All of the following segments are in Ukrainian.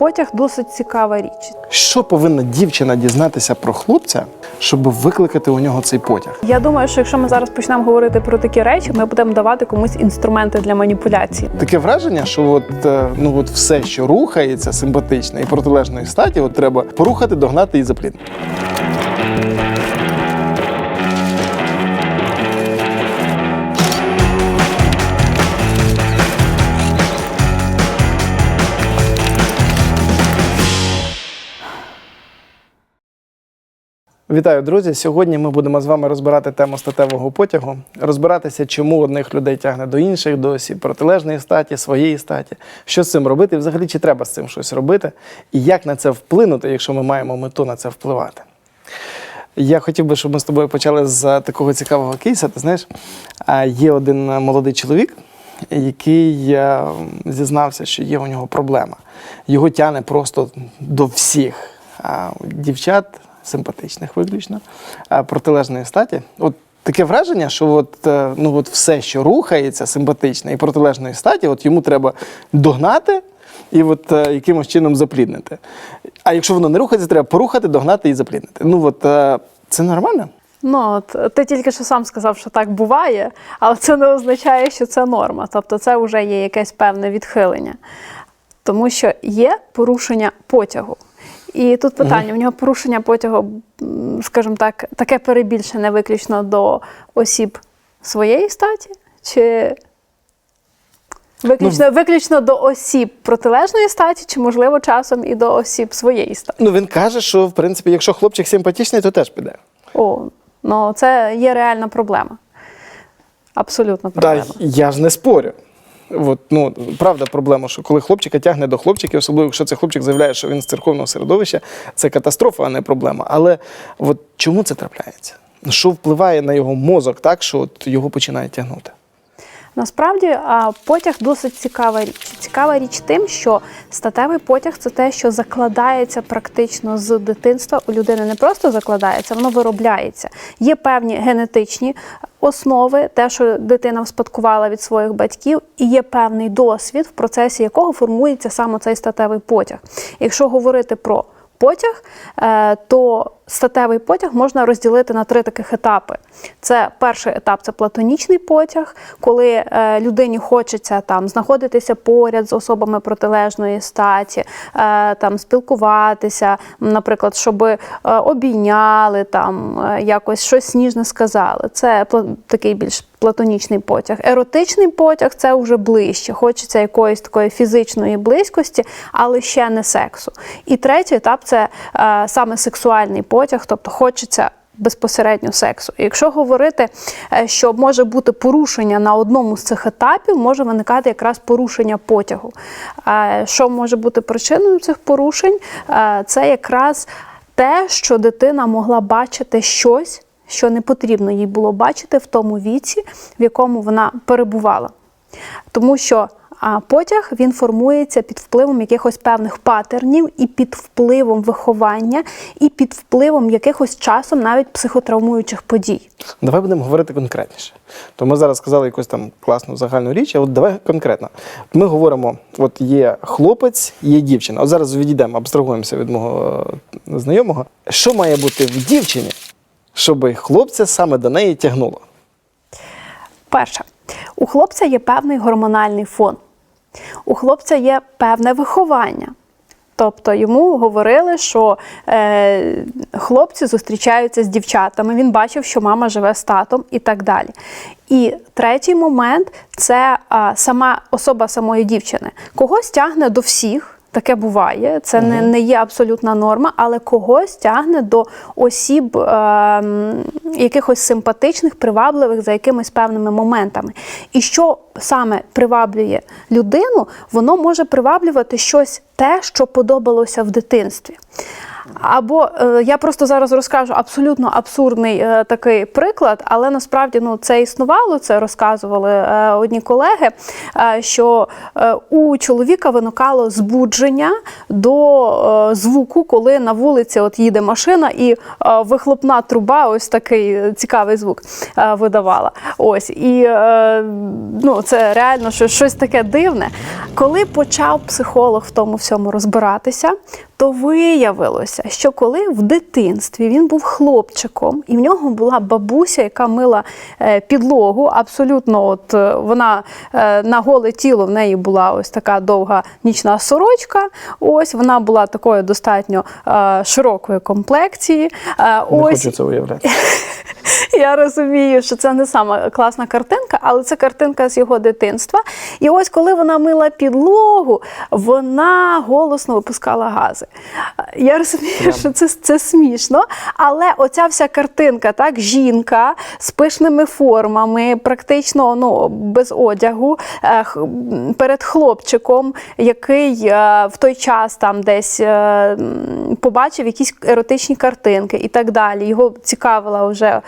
потяг досить цікава річ. Що повинна дівчина дізнатися про хлопця, щоб викликати у нього цей потяг? Я думаю, що якщо ми зараз почнемо говорити про такі речі, ми будемо давати комусь інструменти для маніпуляції. Таке враження, що от, е, ну, от все, що рухається симпатичне і протилежної статі, от треба порухати, догнати і запліднити. Вітаю, друзі! Сьогодні ми будемо з вами розбирати тему статевого потягу, розбиратися, чому одних людей тягне до інших, до осіб протилежної статі, своєї статі, що з цим робити, і взагалі чи треба з цим щось робити, і як на це вплинути, якщо ми маємо мету на це впливати. Я хотів би, щоб ми з тобою почали з такого цікавого кейса. Ти знаєш, є один молодий чоловік, який е, зізнався, що є у нього проблема. Його тяне просто до всіх дівчат, симпатичних виключно, протилежної статі. От таке враження, що от, е, ну, от все, що рухається симпатичне і протилежної статі, от йому треба догнати і от е, якимось чином запліднити. А якщо воно не рухається, треба порухати, догнати і запліднити. Ну от е, це нормально? Ну, от, ти тільки що сам сказав, що так буває, але це не означає, що це норма. Тобто це вже є якесь певне відхилення. Тому що є порушення потягу. І тут питання: в нього порушення потягу, скажімо так, таке перебільшене виключно до осіб своєї статі, чи виключно, виключно до осіб протилежної статі, чи, можливо, часом і до осіб своєї статі. Ну він каже, що в принципі, якщо хлопчик симпатичний, то теж піде. О, ну це є реальна проблема. Абсолютно Да, проблема. я ж не спорю. От, ну, правда, проблема, що коли хлопчика тягне до хлопчиків, особливо якщо цей хлопчик заявляє, що він з церковного середовища, це катастрофа, а не проблема. Але от чому це трапляється? Що впливає на його мозок так, що от його починає тягнути? Насправді потяг досить цікава річ. Цікава річ тим, що статевий потяг це те, що закладається практично з дитинства. У людини не просто закладається, воно виробляється. Є певні генетичні основи, те, що дитина вспадкувала від своїх батьків, і є певний досвід, в процесі якого формується саме цей статевий потяг. Якщо говорити про потяг, е, то статевий потяг можна розділити на три таких етапи. Це перший етап це платонічний потяг, коли е, людині хочеться там знаходитися поряд з особами протилежної статі, е, там спілкуватися, наприклад, щоб обійняли, там якось щось ніжне сказали. Це такий більш платонічний потяг. Еротичний потяг це вже ближче. Хочеться якоїсь такої фізичної близькості, але ще не сексу. І третій етап це е, саме сексуальний потяг, тобто хочеться. Безпосередньо сексу. І якщо говорити, е, що може бути порушення на одному з цих етапів, може виникати якраз порушення потягу. Е, Що може бути причиною цих порушень? Е, Це якраз те, що дитина могла бачити щось, що не потрібно їй було бачити в тому віці, в якому вона перебувала. Тому що потяг він формується під впливом якихось певних патернів і під впливом виховання, і під впливом якихось часом навіть психотравмуючих подій. Давай будемо говорити конкретніше. То ми зараз сказали якусь там класну загальну річ, а от давай конкретно. Ми говоримо: от є хлопець, є дівчина. От зараз відійдемо, абстрагуємося від мого е, знайомого. Що має бути в дівчині, щоб хлопця саме до неї тягнуло? Перше, у хлопця є певний гормональний фон, у хлопця є певне виховання. Тобто йому говорили, що е, хлопці зустрічаються з дівчатами. Він бачив, що мама живе з татом і так далі. І третій момент це а, сама особа самої дівчини. Когось тягне до всіх. Таке буває, це не, не є абсолютна норма, але когось тягне до осіб е, якихось симпатичних, привабливих за якимись певними моментами. І що саме приваблює людину, воно може приваблювати щось те, що подобалося в дитинстві. Або е, я просто зараз розкажу абсолютно абсурдний е, такий приклад, але насправді ну це існувало, це розказували е, одні колеги. що у чоловіка виникало збудження до звуку, коли на вулиці от їде машина, і вихлопна труба, ось такий цікавий звук видавала. Ось і ну це реально щось таке дивне. Коли почав психолог в тому всьому розбиратися, то виявилося, що коли в дитинстві він був хлопчиком, і в нього була бабуся, яка мила е, підлогу, абсолютно, от е, вона е, на голе тіло в неї була ось така довга нічна сорочка. Ось вона була такою достатньо широкої комплекції. Не ось хочу це уявляти. я розумію, що це не сама класна картинка, але це картинка з його дитинства. І ось коли вона мила підлогу, вона голосно випускала гази. Я розумію, що це, це смішно, але оця вся картинка, так, жінка з пишними формами, практично ну, без одягу, е, перед хлопчиком, який е, в той час там десь е, побачив якісь еротичні картинки і так далі. Його цікавила вже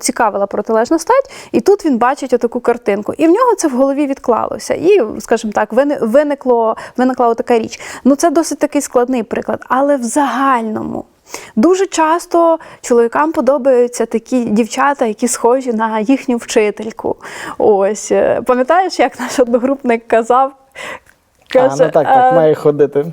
цікавила протилежна стать, і тут він бачить отаку картинку. І в нього це в голові відклалося. І, скажімо так, виникло, виникла така річ. Ну, це досить такий складний приклад, але в загальному. Дуже часто чоловікам подобаються такі дівчата, які схожі на їхню вчительку. Ось е, пам'ятаєш, як наш одногрупник казав? А, ну так, так, е, має ходити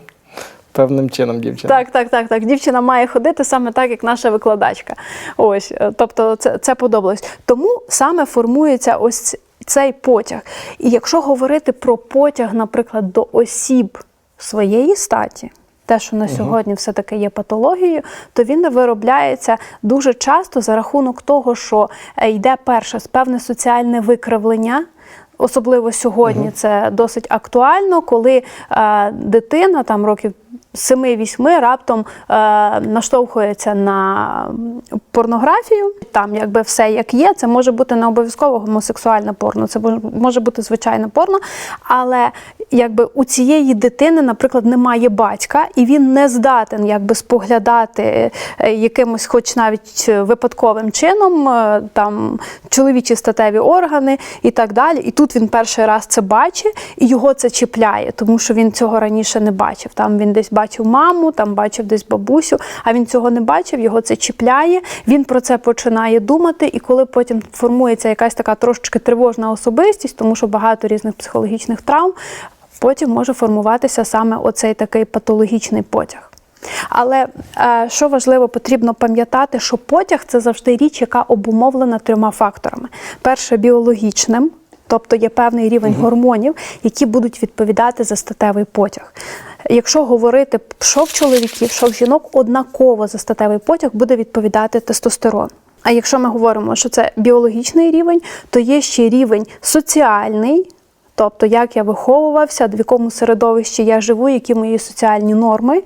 певним чином дівчина. так, так, так, так. Дівчина має ходити саме так, як наша викладачка. Ось, е, тобто, це, це подобалось. Тому саме формується ось цей потяг. І якщо говорити про потяг, наприклад, до осіб своєї статі. Те, що на сьогодні все-таки є патологією, то він виробляється дуже часто за рахунок того, що е, йде перше з певне соціальне викривлення, Особливо сьогодні це досить актуально, коли е, дитина там років 7-8 раптом е, наштовхується на порнографію. Там якби все як є. Це може бути не обов'язково гомосексуальне порно, це може бути звичайне порно. Але якби у цієї дитини, наприклад, немає батька, і він не здатен якби споглядати е, якимось, хоч навіть випадковим чином, е, там чоловічі статеві органи і так далі. І тут він перший раз це бачить, і його це чіпляє, тому що він цього раніше не бачив. Там він десь бачив маму, там бачив десь бабусю, а він цього не бачив, його це чіпляє. Він про це починає думати, і коли потім формується якась така трошечки тривожна особистість, тому що багато різних психологічних травм, потім може формуватися саме оцей такий патологічний потяг. Але е, що важливо, потрібно пам'ятати, що потяг це завжди річ, яка обумовлена трьома факторами: перше біологічним, тобто є певний рівень гормонів, які будуть відповідати за статевий потяг. Якщо говорити, що в чоловіків, що в жінок, однаково за статевий потяг буде відповідати тестостерон. А якщо ми говоримо, що це біологічний рівень, то є ще рівень соціальний, Тобто, як я виховувався, в якому середовищі я живу, які мої соціальні норми,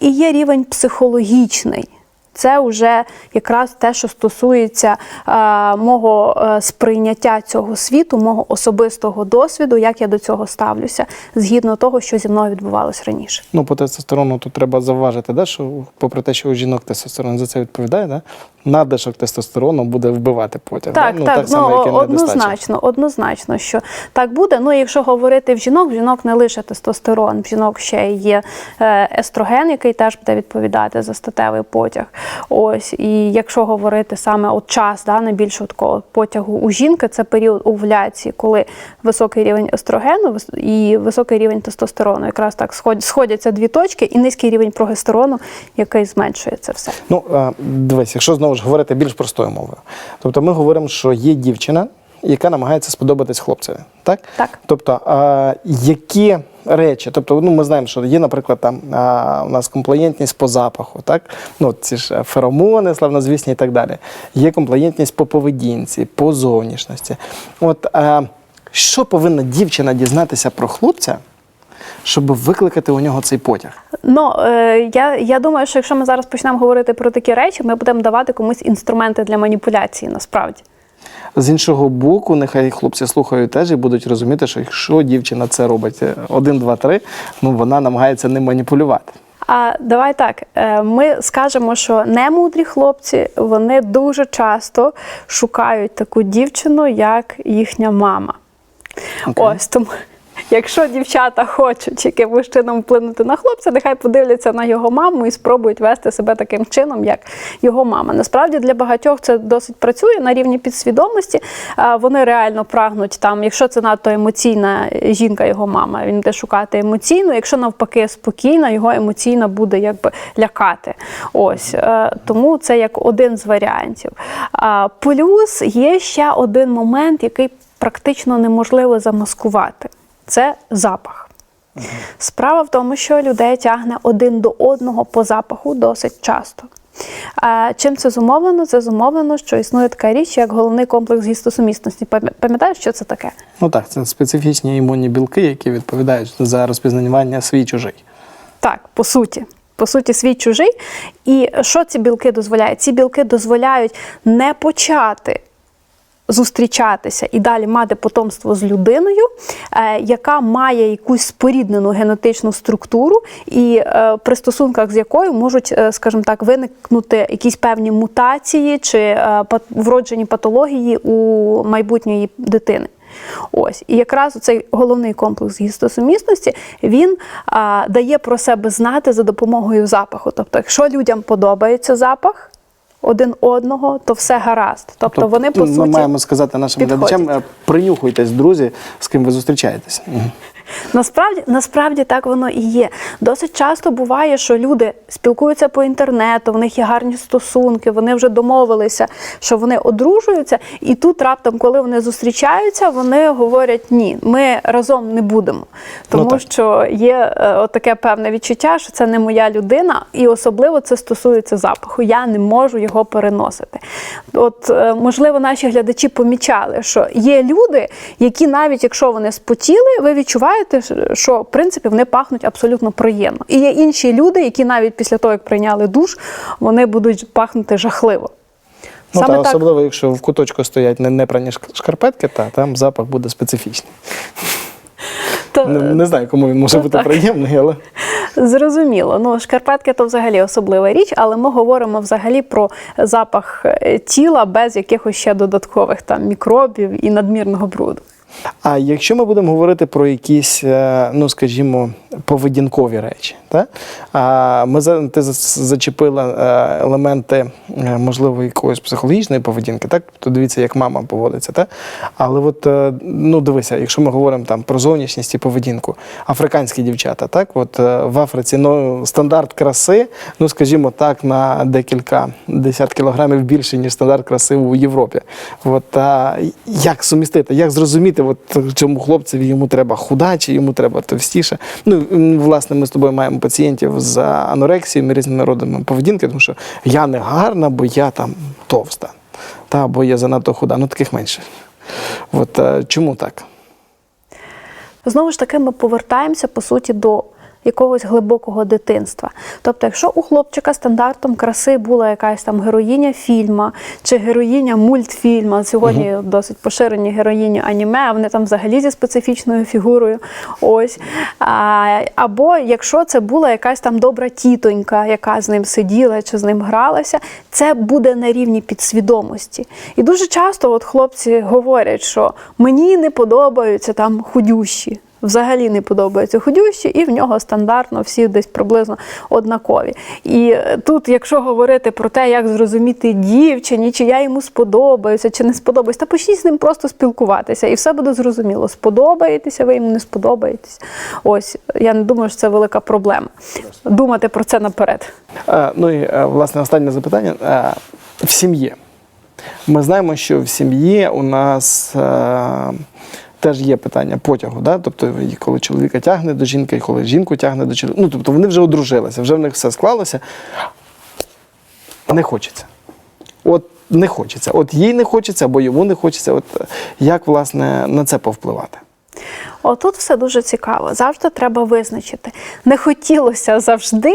і є рівень психологічний. Це вже якраз те, що стосується е, мого сприйняття цього світу, мого особистого досвіду, як я до цього ставлюся, згідно того, що зі мною відбувалось раніше. Ну, по тестостерону тут треба зауважити, да, що попри те, що у жінок тестостерон за це відповідає, да, надлишок тестостерону буде вбивати потяг. Так, да? ну, так, так само, ну, як і однозначно, однозначно, що так буде. Ну, якщо говорити в жінок, в жінок не лише тестостерон, в жінок ще є е, естроген, який теж буде відповідати за статевий потяг. Ось, і якщо говорити саме от час, да, найбільшого такого потягу у жінки, це період овуляції, коли високий рівень естрогену і високий рівень тестостерону. Якраз так сход- сходяться дві точки, і низький рівень прогестерону, який зменшує це все. Ну, дивись, якщо знову ж говорити більш простою мовою. Тобто ми говоримо, що є дівчина, яка намагається сподобатись хлопцеві. Так? Так. Тобто, а, які речі, тобто, ну, ми знаємо, що є, наприклад, там а, у нас комплаєнтність по запаху, так? Ну, ці ж е, феромони, славнозвісні і так далі. Є комплаєнтність по поведінці, по зовнішності. От а, що повинна дівчина дізнатися про хлопця, щоб викликати у нього цей потяг? Ну е, я, я думаю, що якщо ми зараз почнемо говорити про такі речі, ми будемо давати комусь інструменти для маніпуляції насправді. З іншого боку, нехай хлопці слухають теж і будуть розуміти, що якщо дівчина це робить е, один, два, три, ну вона намагається ним маніпулювати. А давай так, е, ми скажемо, що немудрі хлопці вони дуже часто шукають таку дівчину, як їхня мама. Okay. Ось тому. Якщо дівчата хочуть якимось чином вплинути на хлопця, нехай подивляться на його маму і спробують вести себе таким чином, як його мама. Насправді для багатьох це досить працює на рівні підсвідомості. Вони реально прагнуть там, якщо це надто емоційна жінка, його мама, він буде шукати емоційну. Якщо навпаки спокійна, його емоційна буде якби лякати. Ось е, тому це як один з варіантів. Плюс є ще один момент, який практично неможливо замаскувати. Це запах. Справа в тому, що людей тягне один до одного по запаху досить часто. Чим це зумовлено? Це зумовлено, що існує така річ, як головний комплекс гістосумісності. Пам'ятаєш, що це таке? Ну так, це специфічні імунні білки, які відповідають за розпізнавання свій чужий. Так, по суті. По суті, свій чужий. І що ці білки дозволяють? Ці білки дозволяють не почати зустрічатися і далі мати потомство з людиною, е, яка має якусь споріднену генетичну структуру, і е, при стосунках з якою можуть, е, скажімо так, виникнути якісь певні мутації чи вроджені патології у майбутньої дитини. Ось і якраз цей головний комплекс гістосумісності він а, дає про себе знати за допомогою запаху. Тобто, якщо людям подобається запах один одного, то все гаразд. Тобто, вони по ми суті маємо сказати нашим підходять. глядачам, е, принюхуйтесь, друзі, з ким ви зустрічаєтесь. Насправді, насправді так воно і є. Досить часто буває, що люди спілкуються по інтернету, в них є гарні стосунки, вони вже домовилися, що вони одружуються, і тут раптом, коли вони зустрічаються, вони говорять: ні, ми разом не будемо. Тому так. що є е, от таке певне відчуття, що це не моя людина, і особливо це стосується запаху. Я не можу його переносити. От, е, можливо, наші глядачі помічали, що є люди, які навіть якщо вони спотіли, ви відчуваєте, що в принципі вони пахнуть абсолютно приємно. І є інші люди, які навіть після того, як прийняли душ, вони будуть пахнути жахливо. Ну, Саме та, так. особливо, якщо в куточку стоять не непрані шк- шкарпетки, та там запах буде специфічний. То- Не, не знаю, кому він може Ну, бути так. приємний, але Зрозуміло. Ну, шкарпетки то взагалі особлива річ, але ми говоримо взагалі про запах е, тіла без якихось ще додаткових там мікробів і надмірного бруду. А якщо ми будемо говорити про якісь, е, ну скажімо, поведінкові речі, так? А ми ти за- зачепила е, елементи, е, можливо, якоїсь психологічної поведінки, так? То дивіться, як мама поводиться, так? Але от, ну дивися, якщо ми говоримо там про зовнішність і поведінку, африканські дівчата, так? От в Африці ну, стандарт краси, ну скажімо так, на декілька десят кілограмів більше, ніж стандарт краси у Європі. От, а як сумістити, як зрозуміти, от цьому хлопцеві йому треба худа, чи йому треба товстіше. Ну, власне, ми з тобою маємо пацієнтів з анорексією, різними родами поведінки, тому що я не гарна, бо я там товста, та, бо я занадто худа. Ну, таких менше. От, е, чому так? Знову ж таки, ми повертаємося по суті до якогось глибокого дитинства. Тобто, якщо у хлопчика стандартом краси була якась там героїня фільма чи героїня мультфільма, сьогодні досить поширені героїні аніме, а вони там взагалі зі специфічною фігурою. Ось. А, або якщо це була якась там добра тітонька, яка з ним сиділа чи з ним гралася, це буде на рівні підсвідомості. І дуже часто от хлопці говорять, що мені не подобаються там худющі. Взагалі не подобаються худющі, і в нього стандартно всі десь приблизно однакові. І е, тут, якщо говорити про те, як зрозуміти дівчині, чи я йому сподобаюся, чи не сподобаюсь, та почніть з ним просто спілкуватися, і все буде зрозуміло. Сподобаєтеся, ви йому не сподобаєтесь. Ось я не думаю, що це велика проблема. Думати про це наперед. Е, Ну і е, власне останнє запитання. Е, В сім'ї. Ми знаємо, що в сім'ї у нас е, теж є питання потягу. Да? Тобто, коли чоловіка тягне до жінки, і коли жінку тягне до чоловіка. Ну, тобто вони вже одружилися, вже в них все склалося. Не хочеться. От не хочеться. От їй не хочеться, або йому не хочеться. От е, як власне на це повпливати? Отут все дуже цікаво. Завжди треба визначити. Не хотілося завжди,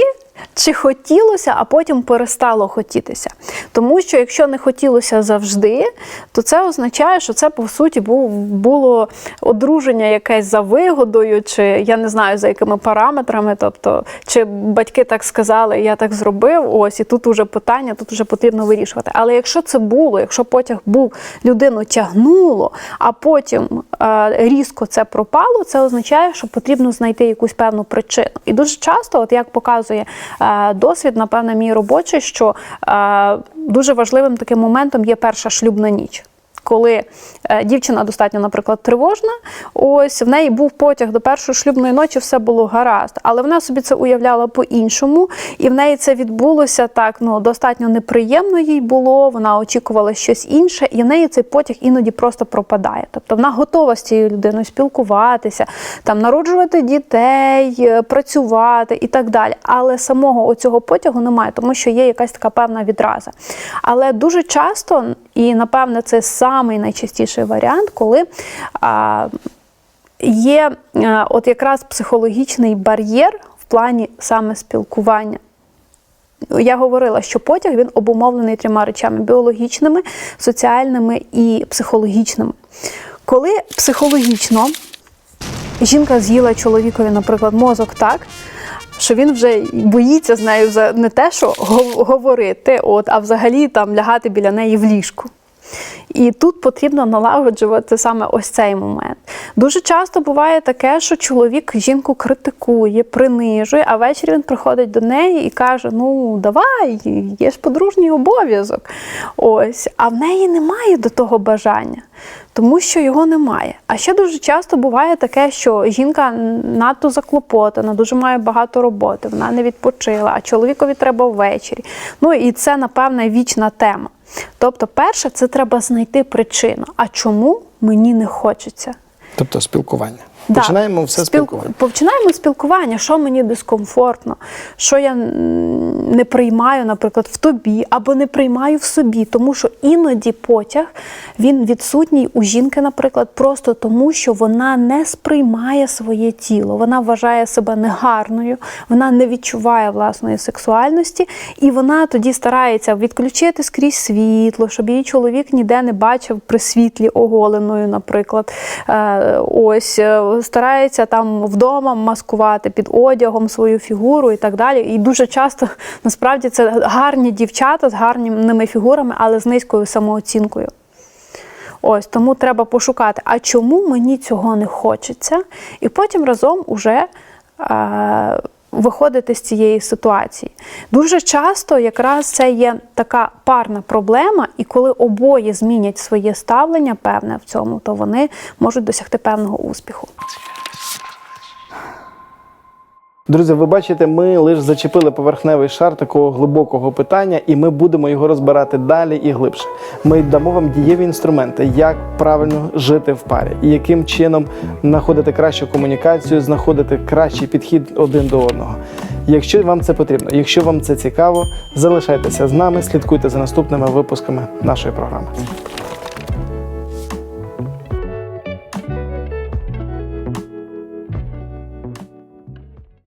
чи хотілося, а потім перестало хотітися. Тому що якщо не хотілося завжди, то це означає, що це по суті було одруження якесь за вигодою, чи я не знаю за якими параметрами. Тобто, чи батьки так сказали, я так зробив, ось і тут уже питання, тут вже потрібно вирішувати. Але якщо це було, якщо потяг був, людину тягнуло, а потім різко це пропало, це означає, що потрібно знайти якусь певну причину. І дуже часто, от як показує е, досвід, напевне, мій робочий, що е, дуже важливим таким моментом є перша шлюбна ніч. Коли е, дівчина достатньо, наприклад, тривожна, ось в неї був потяг до першої шлюбної ночі, все було гаразд, але вона собі це уявляла по-іншому, і в неї це відбулося так, ну достатньо неприємно їй було. Вона очікувала щось інше, і в неї цей потяг іноді просто пропадає. Тобто вона готова з цією людиною спілкуватися, там народжувати дітей, е, працювати і так далі. Але самого оцього потягу немає, тому що є якась така певна відраза. Але дуже часто, і напевне, це самий найчастіший варіант, коли а, є а, от якраз психологічний бар'єр в плані саме спілкування. Я говорила, що потяг він обумовлений трьома речами: біологічними, соціальними і психологічними. Коли психологічно жінка з'їла чоловікові, наприклад, мозок так, що він вже боїться з нею за не те, що говорити, от, а взагалі там лягати біля неї в ліжку. І тут потрібно налагоджувати саме ось цей момент. Дуже часто буває таке, що чоловік жінку критикує, принижує, а ввечері він приходить до неї і каже: Ну, давай, є ж подружній обов'язок. Ось, а в неї немає до того бажання, тому що його немає. А ще дуже часто буває таке, що жінка надто заклопотана, дуже має багато роботи, вона не відпочила, а чоловікові треба ввечері. Ну і це, напевне, вічна тема. Тобто, перше, це треба знайти причину. А чому мені не хочеться? Тобто спілкування. Да. Починаємо все Спіл- спілкування. Починаємо спілкування, що мені дискомфортно, що я не приймаю, наприклад, в тобі або не приймаю в собі, тому що іноді потяг він відсутній у жінки, наприклад, просто тому, що вона не сприймає своє тіло, вона вважає себе негарною, вона не відчуває власної сексуальності, і вона тоді старається відключити скрізь світло, щоб її чоловік ніде не бачив при світлі оголеною, наприклад. Е, Ось старається там вдома маскувати під одягом свою фігуру і так далі. І дуже часто насправді це гарні дівчата з гарними фігурами, але з низькою самооцінкою. Ось тому треба пошукати, а чому мені цього не хочеться, і потім разом уже е, виходити з цієї ситуації. Дуже часто якраз це є така парна проблема, і коли обоє змінять своє ставлення певне в цьому, то вони можуть досягти певного успіху. Друзі, ви бачите, ми лише зачепили поверхневий шар такого глибокого питання, і ми будемо його розбирати далі і глибше. Ми дамо вам дієві інструменти, як правильно жити в парі, і яким чином знаходити кращу комунікацію, знаходити кращий підхід один до одного. Якщо вам це потрібно, якщо вам це цікаво, залишайтеся з нами, слідкуйте за наступними випусками нашої програми.